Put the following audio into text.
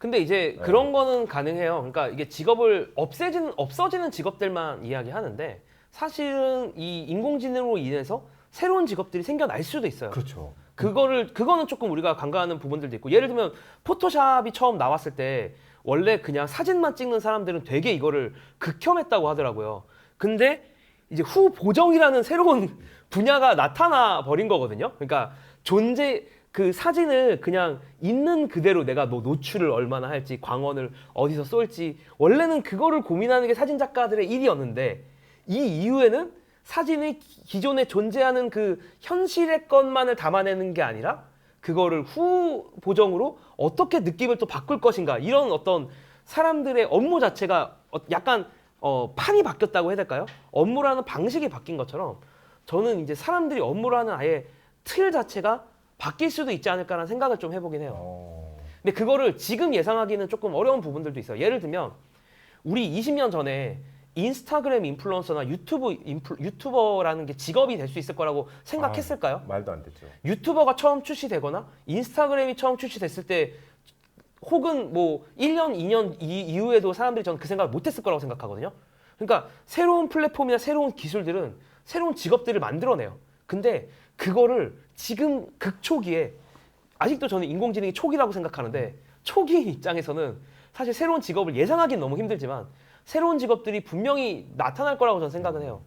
근데 이제 네. 그런 거는 가능해요. 그러니까 이게 직업을 없애지는 없어지는 직업들만 이야기하는데 사실은 이 인공지능으로 인해서 새로운 직업들이 생겨날 수도 있어요. 그렇죠. 그거를 그거는 조금 우리가 간과하는 부분들도 있고 예를 들면 포토샵이 처음 나왔을 때 원래 그냥 사진만 찍는 사람들은 되게 이거를 극혐했다고 하더라고요. 근데 이제 후 보정이라는 새로운 분야가 나타나 버린 거거든요. 그러니까 존재 그 사진을 그냥 있는 그대로 내가 뭐 노출을 얼마나 할지 광원을 어디서 쏠지 원래는 그거를 고민하는 게 사진 작가들의 일이었는데 이 이후에는 사진이 기- 기존에 존재하는 그 현실의 것만을 담아내는 게 아니라 그거를 후 보정으로 어떻게 느낌을 또 바꿀 것인가 이런 어떤 사람들의 업무 자체가 어- 약간 어, 판이 바뀌었다고 해야 될까요? 업무라는 방식이 바뀐 것처럼 저는 이제 사람들이 업무라는 아예 틀 자체가 바뀔 수도 있지 않을까라는 생각을 좀 해보긴 해요. 어. 근데 그거를 지금 예상하기는 조금 어려운 부분들도 있어요. 예를 들면 우리 20년 전에 인스타그램 인플루언서나 유튜브 인플, 유튜버라는 게 직업이 될 수 있을 거라고 생각했을까요? 아, 말도 안 되죠. 유튜버가 처음 출시되거나 인스타그램이 처음 출시됐을 때 혹은 뭐 1년, 2년 이, 이후에도 사람들이 저는 그 생각을 못 했을 거라고 생각하거든요. 그러니까 새로운 플랫폼이나 새로운 기술들은 새로운 직업들을 만들어내요. 근데 그거를 지금 극초기에 아직도 저는 인공지능이 초기라고 생각하는데 초기 입장에서는 사실 새로운 직업을 예상하기는 너무 힘들지만 새로운 직업들이 분명히 나타날 거라고 저는 생각은 해요.